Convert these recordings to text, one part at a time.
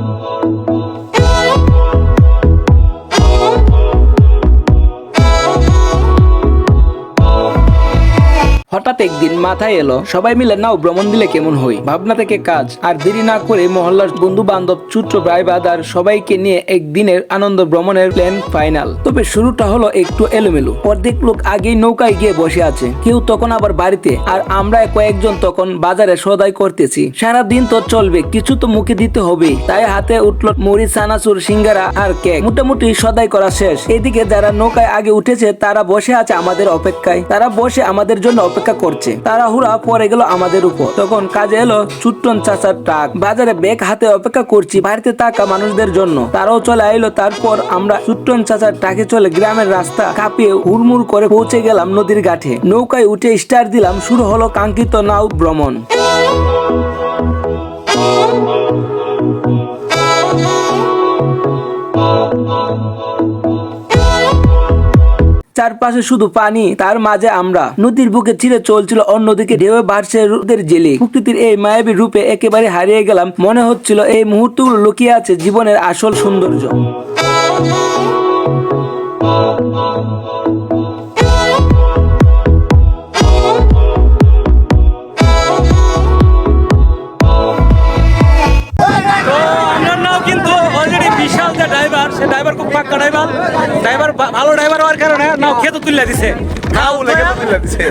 Oh. হঠাৎ একদিন মাথায় এলো, সবাই মিলে, নাও, ভ্রমণ দিলে কেমন হই? ভাবনা থেকে কাজ। আর দেরি না করে মহল্লার বন্ধু বান্ধব ছোট্ট ভাই বাদার সবাইকে নিয়ে একদিনের আনন্দ ভ্রমণের প্ল্যান ফাইনাল। তবে শুরুটা হলো একটু এলোমেলো। অর্ধেক লোক আগেই নৌকায় গিয়ে বসে আছে। কেউ তখন আবার বাড়িতে, আর আমরা কয়েকজন তখন বাজারে সদাই করতেছি। সারা দিন তো চলবে, কিছু তো মুখে দিতে হবে তাই হাতে উঠল মুড়ি সানাসুর সিঙ্গারা আর কেক। মোটামুটি সদাই করা শেষ। এদিকে যারা নৌকায় আগে উঠেছে, তারা বসে আছে আমাদের অপেক্ষায়। তারা বসে আমাদের জন্য অপেক্ষা করছে। তারা হুড়া পরে গেল আমাদের উপর। তখন কাজে এলো চুট্টন চাচার ট্রাক। বাজারে ব্যাগ হাতে অপেক্ষা করছি বাড়িতে থাকা মানুষদের জন্য। তারাও চলে আইলো। তারপর আমরা চুট্টন চাচার ট্রাকে চলে গ্রামের রাস্তা কাঁপিয়ে হুড়মুড় করে পৌঁছে গেলাম নদীর ঘাটে। নৌকায় উঠে স্টার দিলাম। শুরু হলো কাঙ্ক্ষিত নাও ভ্রমণ। চারপাশে শুধু পানি, তার মাঝে আমরা। নদীর বুকে ছিঁড়ে চলছিল অন্যদিকে ঢেউয়ে বাড়ছে রোদের জেলে। প্রকৃতির এই মায়াবী রূপে একেবারে হারিয়ে গেলাম। মনে হচ্ছিল এই মুহূর্তগুলো লুকিয়ে আছে জীবনের আসল সৌন্দর্য। ড্রাইভার সে ড্রাইভার খুব পাক্কা ড্রাইভার। ড্রাইভার ভালো ড্রাইভার হওয়ার কারণে নাও খেতে তুলে দিছে। খাও লেগে তুলে দিছে।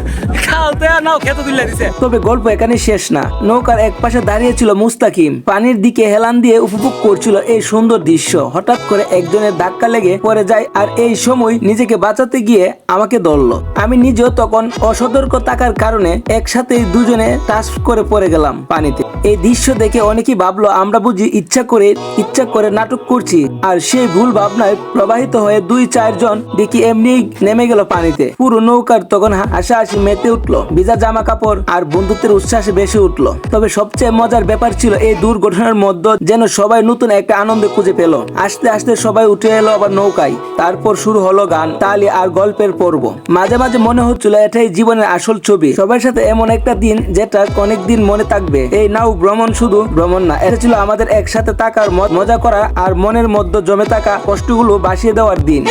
খাওতে নাও খেতে তুলে দিছে। তবে গল্প এখানে শেষ না। নৌকার এক পাশে দাঁড়িয়ে ছিল মুস্তাকিম। পানির দিকে হেলান দিয়ে উপভোগ করছিল এই সুন্দর দৃশ্য। হঠাৎ করে একজনের ধাক্কা লেগে পড়ে যায় আর এই সময় নিজেকে বাঁচাতে গিয়ে আমাকে ধরলো। আমি নিজেও তখন অসতর্ক থাকার কারণে একসাথে দুজনে টাচ করে পড়ে গেলাম পানিতে। এই দৃশ্য দেখে অনেকেই ভাবলো, আমরা বুঝি ইচ্ছা করে ইচ্ছা করে নাটক করছি। আর সেই ভুল ভাবনায় প্রবাহিত হয়ে দুই চারজন দেখি এমনি নেমে গেল পানিতে। পুরো নৌকার তখন হাসাহাসি মেতে উঠল, ভিজা জামা কাপড় আর বন্ধুত্বের উচ্ছ্বাসে বেশি উঠল। তবে সবচেয়ে মজার ব্যাপার ছিল এই দুর্ঘটনার মধ্যে যেন সবাই নতুন একটা আনন্দ খুঁজে পেল। আস্তে আস্তে সবাই উঠে এলো আবার নৌকায়। তারপর শুরু হলো গান, তালি আর গল্পের পর্ব। মাঝে মাঝে মনে হচ্ছিল এটাই জীবনের আসল ছবি। সবার সাথে এমন একটা দিন যেটা অনেক দিন মনে থাকবে। এই নাও ভ্রমণ শুধু ভ্রমণ না, এটা ছিল আমাদের একসাথে থাকার মজা করা আর মনের মধ্যে জমে থাকা কষ্টগুলো বাসিয়ে দেওয়ার দিন।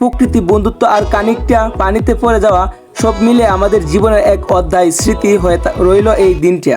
প্রকৃতি বন্ধুত্ব আর কানিকটা পানিতে পড়ে যাওয়া সব মিলে আমাদের জীবনের এক অধ্যায় স্মৃতি হয়ে রইল এই দিনটা।